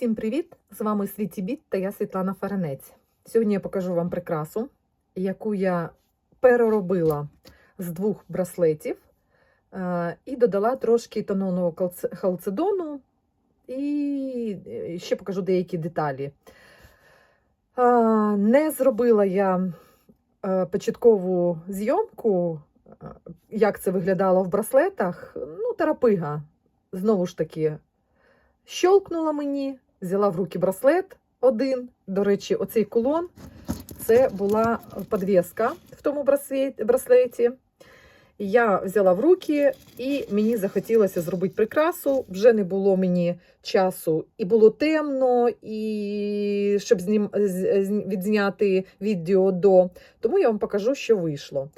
Всім привіт! З вами Світі Біт та я Світлана Фаренець. Сьогодні я покажу вам прикрасу, яку я переробила з двох браслетів е, і додала трошки тонованого халцедону і е, ще покажу деякі деталі. Е, Не зробила я початкову зйомку, як це виглядало в браслетах. Ну, тарапига. Знову ж таки, щолкнула мені, взяла в руки браслет один. До речі, оцей кулон це була підвіска в тому браслеті-. Я взяла в руки, і мені захотілося зробити прикрасу. Вже не було мені часу, і було темно, і щоб знім... відзняти відео до. Тому я вам покажу, що вийшло.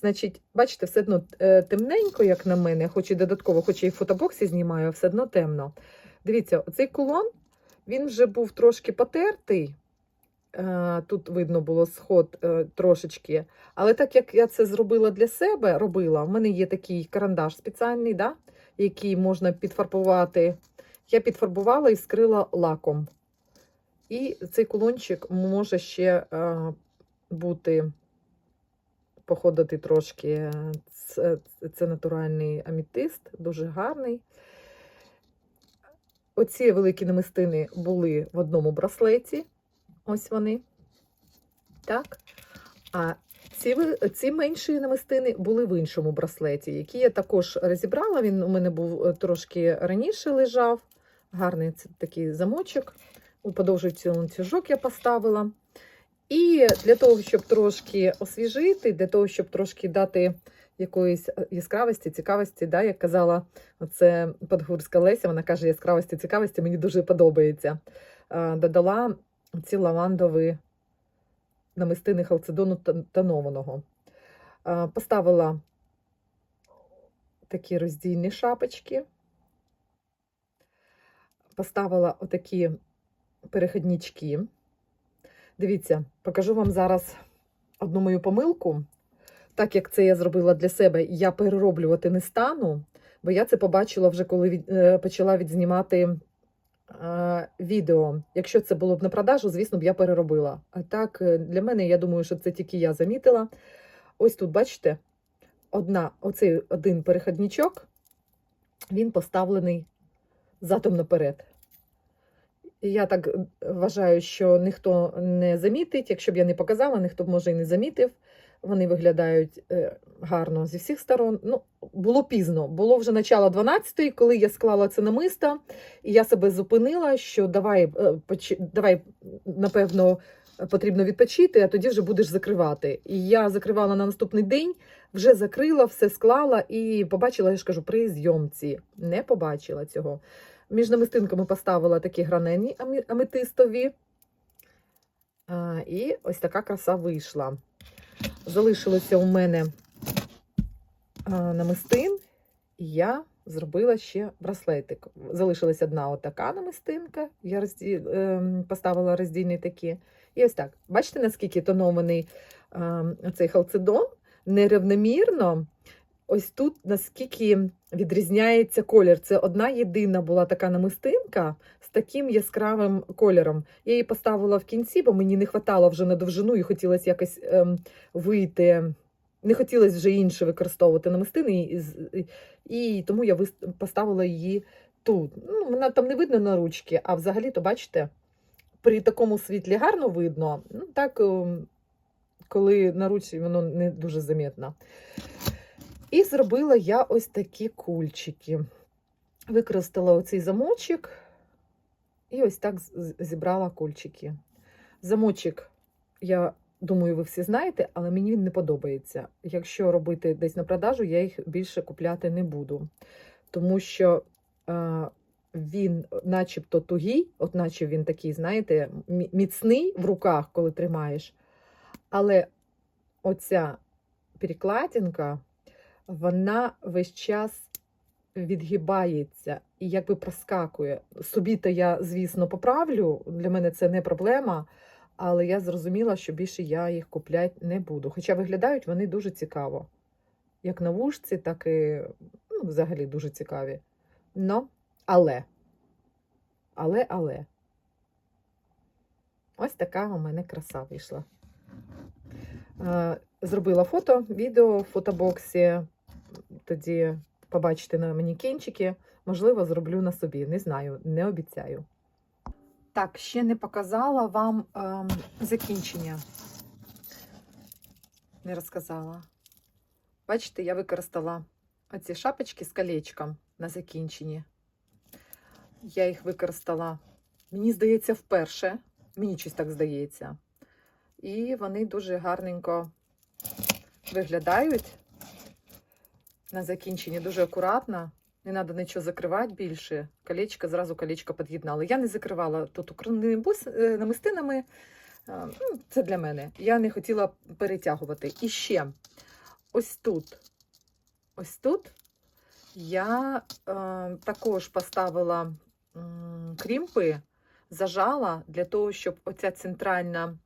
Значить, бачите, все одно е, темненько, як на мене, хоч і додатково, хоч і в фотобоксі знімаю, все одно темно. Дивіться, оцей кулон, він вже був трошки потертий. Е, Тут видно було сход е, трошечки. Але так як я це зробила для себе, робила, в мене є такий карандаш спеціальний, да, який можна підфарбувати. Я підфарбувала і скрила лаком. І цей кулончик може ще е, бути, походити трошки. Це, це натуральний амітист, дуже гарний. Оці великі намистини були в одному браслеті. Ось вони. Так. А ці, ці менші намистини були в іншому браслеті, які я також розібрала. Він у мене був е, трошки раніше лежав. Гарний такий замочок. Подовжуючий ланцюжок я поставила. І для того, щоб трошки освіжити, для того, щоб трошки дати якоїсь е, яскравості, цікавості, да, як казала це подгурська Леся, вона каже, яскравості, цікавості, мені дуже подобається. Е, Додала ці лавандові намистини халцедону тон- тонованого. Е, Поставила такі роздільні шапочки. Поставила отакі переходнички. Дивіться, покажу вам зараз одну мою помилку. Так як це я зробила для себе, я перероблювати не стану, бо я це побачила вже, коли від, е, почала відзнімати е, відео. Якщо це було б на продажу, звісно б я переробила. А так, е, для мене, я думаю, що це тільки я замітила. Ось тут, бачите, одна, оцей один переходничок, він поставлений задом наперед. Я так е, вважаю, що ніхто не замітить. Якщо б я не показала, ніхто б може і не замітив. Вони виглядають е, гарно зі всіх сторон. Ну, було пізно. Було вже начало 12-ї, коли я склала це намисто, і я себе зупинила, що давай, е, давай, напевно, потрібно відпочити, а тоді вже будеш закривати. І я закривала на наступний день, вже закрила, все склала і побачила, я ж кажу, при зйомці. Не побачила цього. Між намистинками поставила такі гранені аметистові. І ось така краса вийшла. Залишилося у мене намистин, і я зробила ще браслетик. Залишилася одна отака намистинка, я розді... ем, поставила роздільні такі. І ось так. Бачите, наскільки тонований ем, цей халцедон? Нерівномірно. Ось тут наскільки відрізняється колір. Це одна єдина була така намистинка з таким яскравим кольором. Я її поставила в кінці, бо мені не вистачало вже на довжину і хотілося якось ем, вийти. Не хотілося вже інше використовувати намистини, і, і, і тому я поставила її тут. Ну, вона там не видно на ручки, а взагалі-то, бачите, при такому світлі гарно видно. Ну, так, ем, коли на ручці воно не дуже замітно. І зробила я ось такі кульчики. Використала оцей замочок і ось так зібрала кульчики. Замочок, я думаю, ви всі знаєте, але мені він не подобається. Якщо робити десь на продажу, я їх більше купляти не буду. Тому що е, він начебто тугий, от наче він такий, знаєте, міцний в руках, коли тримаєш. Але оця перекладинка, вона весь час відгибається і якби проскакує. Собі-то я, звісно, поправлю, для мене це не проблема, але я зрозуміла, що більше я їх купляти не буду. Хоча виглядають вони дуже цікаво. Як на вушці, так і ну, взагалі дуже цікаві. Но, але, але, але, Ось така у мене краса вийшла. Зробила фото, відео в фотобоксі. Тоді побачите на манікенчики. Можливо, зроблю на собі. Не знаю, не обіцяю. Так, ще не показала вам ем, закінчення. Не розказала. Бачите, я використала оці шапочки з колечком на закінченні. Я їх використала, мені здається, вперше. Мені щось так здається. І вони дуже гарненько виглядають на закінченні, дуже акуратно. Не треба нічого закривати більше. Колечко, зразу колечко під'єднали. Я не закривала тут укрними бус- е, намистинами. Е, ну, Це для мене. Я не хотіла перетягувати. І ще ось тут. Ось тут я е, також поставила м, крімпи, зажала для того, щоб оця центральна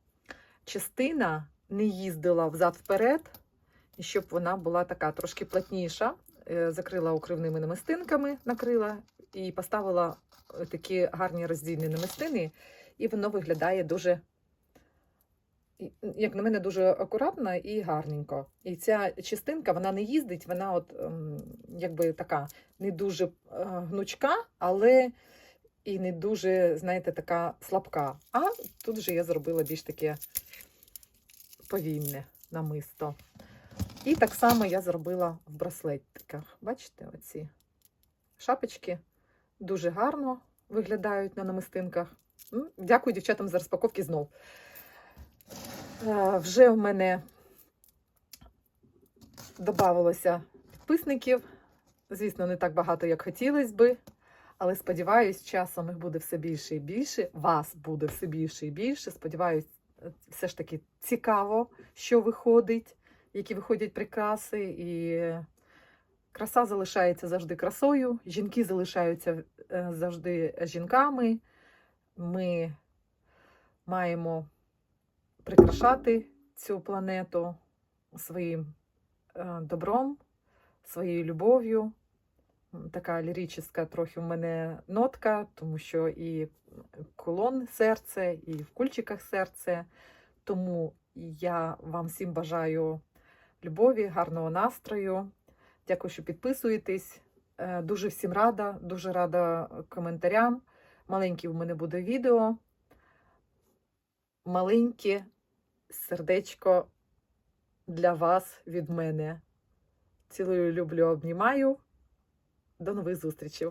частина не їздила взад-вперед, і щоб вона була така трошки плотніша. Е, Закрила укривними намистинками, накрила і поставила е, такі гарні роздільні намистини, і воно виглядає дуже, як на мене, дуже акуратно і гарненько. І ця частинка вона не їздить, вона от ем, якби така не дуже е, гнучка, але і не дуже, знаєте, така слабка. А тут же я зробила більш таке повільне намисто. І так само я зробила в браслетиках. Бачите, оці шапочки дуже гарно виглядають на намистинках. Дякую дівчатам за розпаковки знов. Е, Вже в мене додавалося підписників. Звісно, не так багато, як хотілося би. Але сподіваюсь, часом їх буде все більше і більше. Вас буде все більше і більше. Сподіваюсь, е, все ж таки цікаво, що виходить, які виходять прикраси. І краса залишається завжди красою. Жінки залишаються е, завжди жінками. Ми маємо прикрашати цю планету своїм е, добром, своєю любов'ю. Така лірична трохи в мене нотка, тому що і колон серце, і в кульчиках серце. Тому я вам всім бажаю любові, гарного настрою. Дякую, що підписуєтесь. Е, Дуже всім рада, дуже рада коментарям. Маленьке в мене буде відео. Маленьке сердечко для вас від мене. Цілую, люблю, обнімаю. До нових зустрічей!